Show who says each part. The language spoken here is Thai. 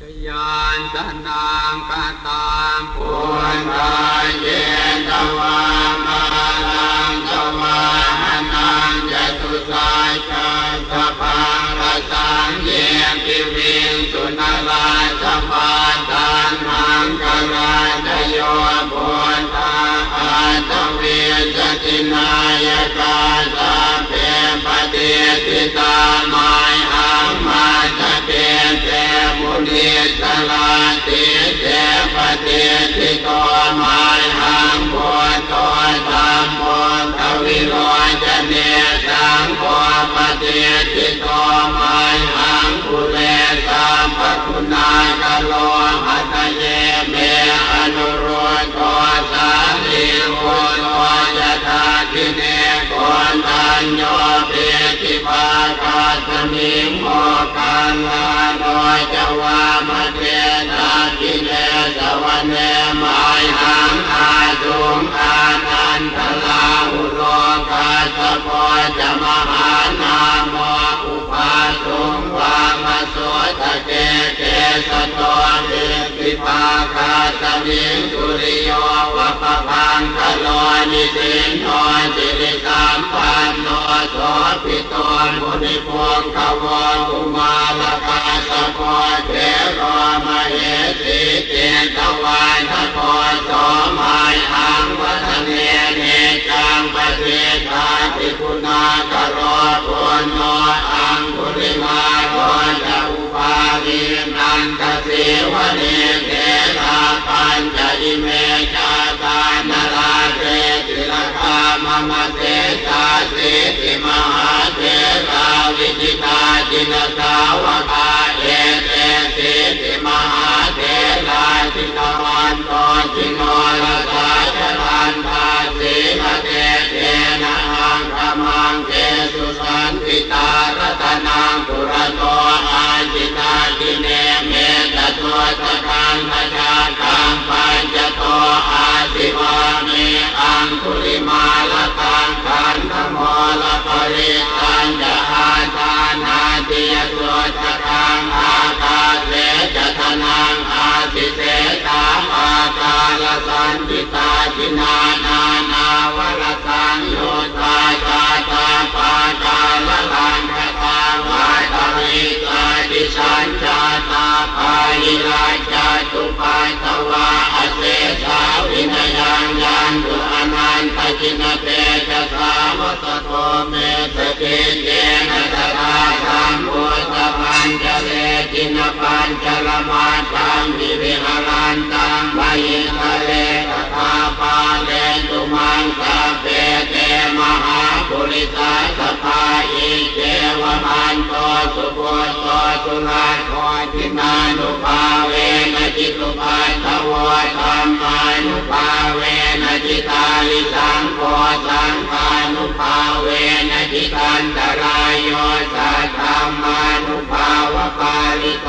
Speaker 1: ชยานตนางกาตามปุณตาเยตวามาลังตวาหนังจตุสายชาสพังรสังเยปิวิงสุนลาสมาทานหังกราชโยปุณตาอาตเวจตินายกาสาเพปฏิติตา ติโตมายหังพุทโตธรรมโมทวิโรจเนสังโฆปฏิติโตมายหังปุเรสัมปคุณากโลหัตเยเมอนุโรโตสาลิโกโตยะธาคิเนโกนทัญโยเปติภาคาสมิงโมกัลลาโนจ สตเกเกสโตเดปิปาคาสมิงสุริโยวะปะพังคโลนิสินโนจิริสามปันโนโสปิโตมุนิพงขวกุมาลกาสโพเทโรมเหสีเตตวานทโพ ตินสาวกาเอเตสิติมหาเทราทิตวันโตจิโนรสาชลันทาสีมเตเทนะหังขมังเกสุสันติตารตนังปุระโตอาจิตากิเนเมตตัวตะคังพชาคังปัญจโตอาสิวามิอังคุลิมาลตังขันธโมลปริตัญจะอา ยตัวตะคังอากาเสจะทนังอาสิเสตามอากาลสันติตาจินานานาวรสังโยตาจาตาปากาลลังคตาวาตาริตาดิสัญจาตาปายิราจาตุปาตวาอเสสาวินยังยันตุอนันตจินเตจะสามตโตเมสติเจนะตถาธรรมโมตปัญจเลจินปัญ จลมาตังวิวิหารันตังวยิทะเลตถาปาเลตุมังสาเปเตมหาปุริสาสภาอิเจวมันโตสุโพโตสุราโคทินานุภาเวนะจิตุปัสสวะธรรมานุภาเวนะจิตาลิสังโฆสังฆานุภาเวนะจิตันตรายโยสัทธรรมานุภาวปาลิโ